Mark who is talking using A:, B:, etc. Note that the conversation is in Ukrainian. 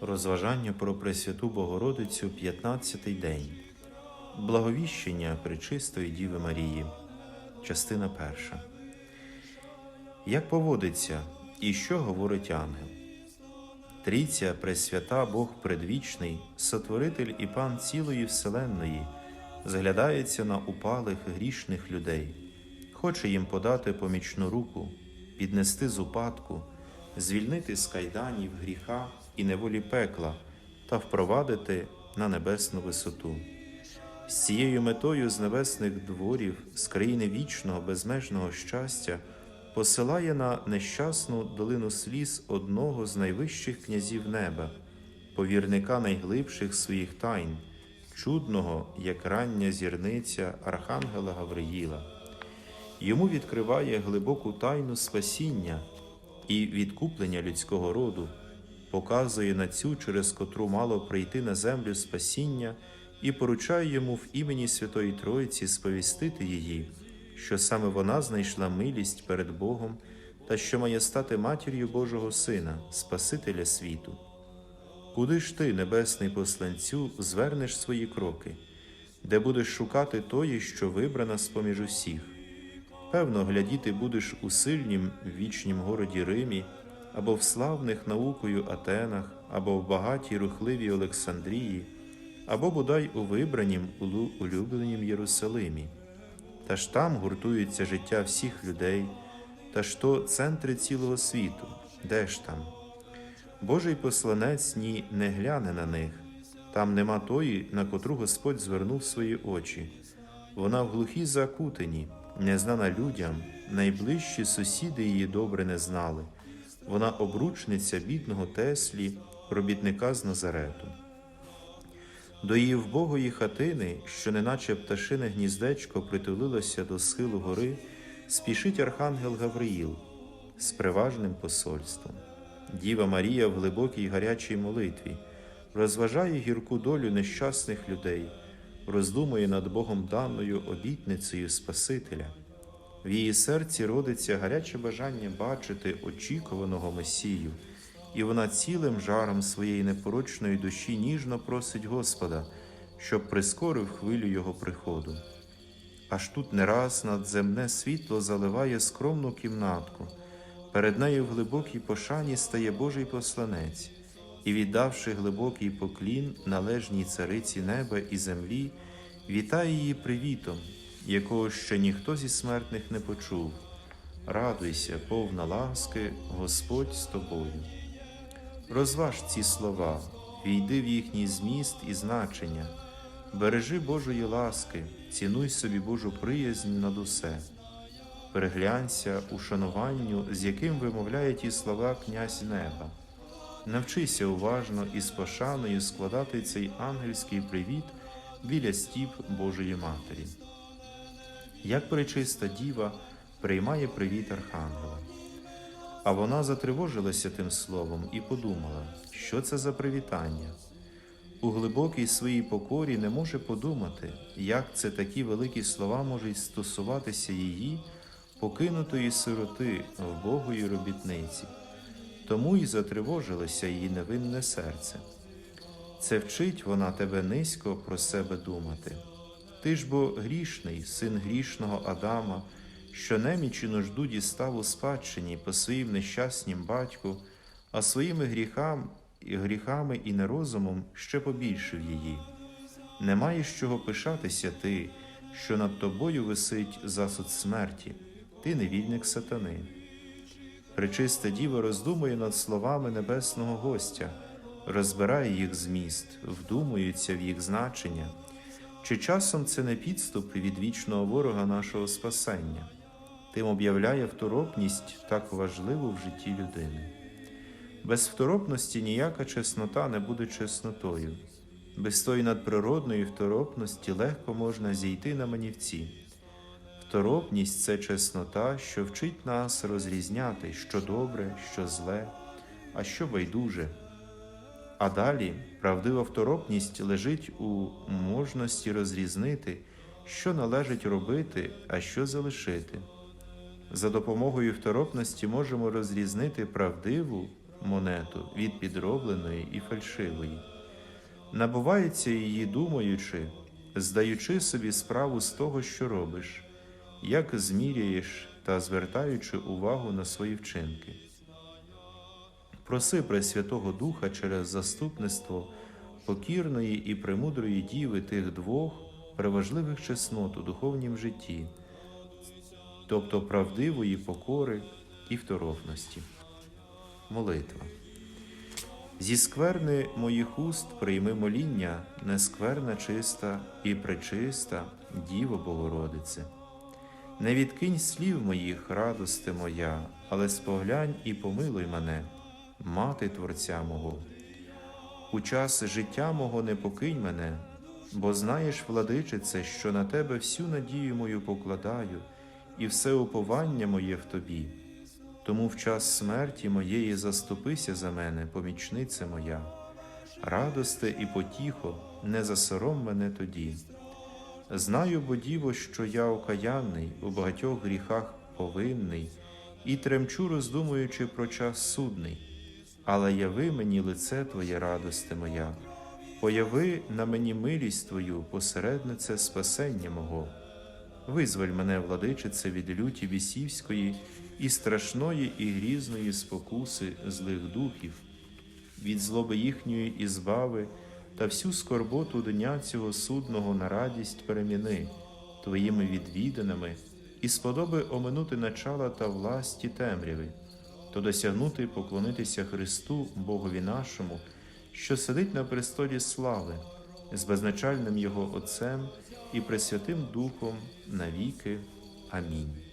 A: Розважання про Пресвяту Богородицю 15-й день. Благовіщення Пречистої Діви Марії. Частина перша. Як поводиться і що говорить ангел? Трійця Пресвята Бог предвічний, Сотворитель і Пан цілої Вселенної, зглядається на упалих грішних людей, хоче їм подати помічну руку, піднести з упадку, звільнити з кайданів гріха і неволі пекла та впровадити на небесну висоту. З цією метою з небесних дворів, з країни вічного, безмежного щастя, посилає на нещасну долину сліз одного з найвищих князів неба, повірника найглибших своїх тайн, чудного, як рання зірниця Архангела Гавриїла. Йому відкриває глибоку тайну спасіння і відкуплення людського роду, показує на цю, через котру мало прийти на землю спасіння, і поручає йому в імені Святої Троїці сповістити її, що саме вона знайшла милість перед Богом та що має стати матір'ю Божого Сина, Спасителя світу. Куди ж ти, небесний посланцю, звернеш свої кроки, де будеш шукати тої, що вибрана з поміж усіх? Певно, глядіти будеш у сильнім вічнім городі Римі, або в славних наукою Атенах, або в багатій рухливій Олександрії, або бодай у вибранім улюбленім Єрусалимі. Та ж там гуртується життя всіх людей, та ж то центри цілого світу, де ж там? Божий посланець ні не гляне на них, там нема тої, на котру Господь звернув свої очі. Вона в глухій закутині, незнана людям, найближчі сусіди її добре не знали. Вона обручниця бідного Теслі, робітника з Назарету. До її вбогої хатини, що неначе пташине гніздечко притулилося до схилу гори, спішить архангел Гавриїл з приважним посольством. Діва Марія в глибокій гарячій молитві розважає гірку долю нещасних людей, роздумує над Богом даною обітницею Спасителя. В її серці родиться гаряче бажання бачити очікуваного Месію, і вона цілим жаром своєї непорочної душі ніжно просить Господа, щоб прискорив хвилю Його приходу. Аж тут не раз надземне світло заливає скромну кімнатку. Перед нею в глибокій пошані стає Божий посланець, і, віддавши глибокий поклін належній цариці неба і землі, вітає її привітом, якого ще ніхто зі смертних не почув. Радуйся, повна ласки, Господь з тобою. Розваж ці слова, війди в їхній зміст і значення, бережи Божої ласки, цінуй собі Божу приязнь над усе. Переглянься у шануванню, з яким вимовляє ті слова князь неба. Навчися уважно і з пошаною складати цей ангельський привіт біля стіп Божої Матері. Як пречиста діва приймає привіт Архангела. А вона затривожилася тим словом і подумала, що це за привітання. У глибокій своїй покорі не може подумати, як це такі великі слова можуть стосуватися її, покинутої сироти, вбогої робітниці. Тому й затривожилося її невинне серце. Це вчить вона тебе низько про себе думати. Ти ж бо грішний, син грішного Адама, що неміч і нужду дістав у спадщині по своїм нещаснім батьку, а своїми гріхами, гріхами і нерозумом ще побільшив її. Не маєш чого пишатися ти, що над тобою висить засуд смерті, ти невільник сатани. Пречиста діва роздумує над словами небесного гостя, розбирає їх зміст, вдумується в їх значення. Чи часом це не підступ від вічного ворога нашого спасення, тим об'являє второпність так важливу в житті людини. Без второпності ніяка чеснота не буде чеснотою, без тої надприродної второпності легко можна зійти на манівці. Второпність це чеснота, що вчить нас розрізняти, що добре, що зле, а що байдуже. А далі правдива второпність лежить у можності розрізнити, що належить робити, а що залишити. За допомогою второпності можемо розрізнити правдиву монету від підробленої і фальшивої. Набувається її, думаючи, здаючи собі справу з того, що робиш, як зміряєш та звертаючи увагу на свої вчинки. Проси Пресвятого Духа через заступництво покірної і премудрої діви тих двох преважливих чеснот у духовнім житті, тобто правдивої покори і второпності. Молитва. Зі скверни моїх уст прийми моління, нескверна чиста і пречиста Діво Богородице. Не відкинь слів моїх, радости моя, але споглянь і помилуй мене, мати Творця мого. У час життя мого не покинь мене, бо знаєш, владичице, що на тебе всю надію мою покладаю, і все уповання моє в тобі. Тому в час смерті моєї заступися за мене, помічниця моя, радости і потіхо, не засором мене тоді. Знаю, бо діво, що я окаянний, у багатьох гріхах повинний, і тремчу, роздумуючи про час судний. Але яви мені лице Твоє, радости моя, появи на мені милість Твою, посереднице спасення мого. Визволь мене, владичице, від люті бісівської і страшної і грізної спокуси злих духів, від злоби їхньої і збави та всю скорботу дня цього судного на радість переміни Твоїми відвіданими і сподоби оминути начала та власті темряви, то досягнути поклонитися Христу, Богові нашому, що сидить на престолі слави, з безначальним Його Отцем і Пресвятим Духом навіки. Амінь.